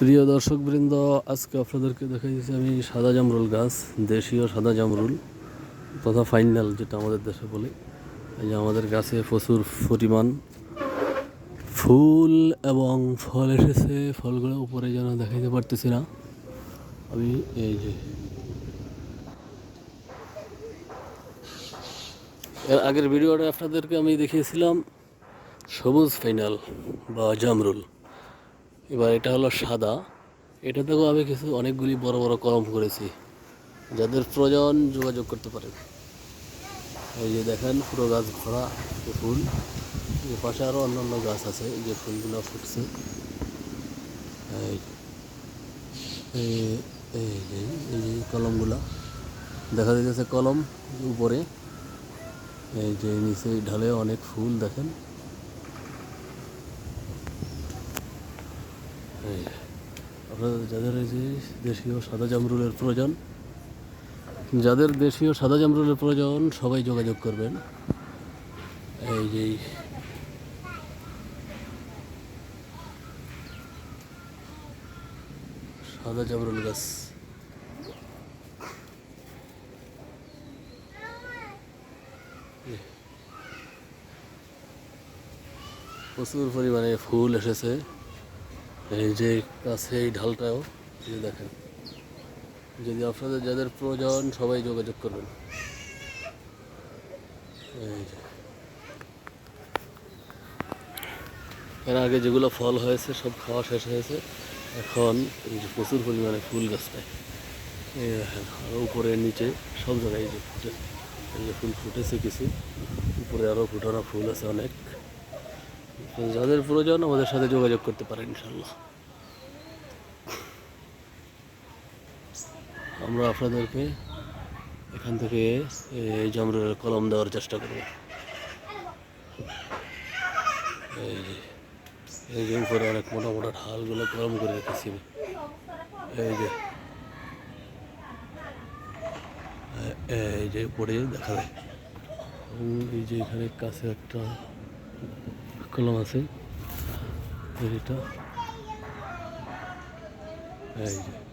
প্রিয় দর্শকবৃন্দ, আজকে আপনাদেরকে দেখা দিচ্ছি আমি সাদা জামরুল গাছ, দেশীয় সাদা জামরুল, তথা ফাইনাল যেটা আমাদের দেশে বলে। এই যে আমাদের গাছে প্রচুর পরিমাণ ফুল এবং ফল এসেছে, ফলগুলো উপরে যেন দেখাইতে পারতেছি না। আমি এই যে এর আগের ভিডিওটা আপনাদেরকে আমি দেখিয়েছিলাম, সবুজ ফাইনাল বা জামরুল। এবার এটা হলো সাদা। এটাতেও আমি কিছু অনেকগুলি বড় বড় কলম করেছি, যাদের প্রয়োজন যোগাযোগ করতে পারেন। এই যে দেখেন, পুরো গাছ ভরা ফুল। এই পাশে আরও অন্যান্য গাছ আছে যে ফুলগুলো ফুটছে। এই এই- যে, এই যে কলমগুলা। দেখা যাচ্ছে কলম উপরে। এই যে নিচে ঢালে অনেক ফুল দেখেন। আপনাদের যাদের যে দেশীয় সাদা জামরুলের প্রয়োজন, যাদের দেশীয় সাদা জামরুলের প্রয়োজন, সবাই যোগাযোগ করবেন। এই যে সাদা জামরুল গাছ। প্রচুর পরিমাণে ফুল এসেছে। এই যে কাছে এই ঢালটাও যে দেখেন। যদি আপনাদের, যাদের প্রয়োজন, সবাই যোগাযোগ করবেন। এর আগে যেগুলো ফল হয়েছে, সব খাওয়া শেষ হয়েছে। এখন এই যে প্রচুর পরিমাণে ফুল গাছটায়। এই দেখেন আরও উপরে, নিচে, সব জায়গায় এই যে ফুটে এই যে ফুল ফুটেছে কিছু। উপরে আরও ফুটানো ফুল আছে অনেক। যাদের প্রয়োজন আমাদের সাথে যোগাযোগ করতে পারেন ইনশাল্লাহ আমরা আপনাদেরকে এখান থেকে জামরুলের কলম দেওয়ার চেষ্টা করব। এই যে এই যে উপরে অনেক মোটা মোটা ঢালগুলো কলম করে রেখেছি। এই যে এই যে উপরে দেখা যায়। এই যে এখানে কাছে একটা কলম আছে। এই এই যে।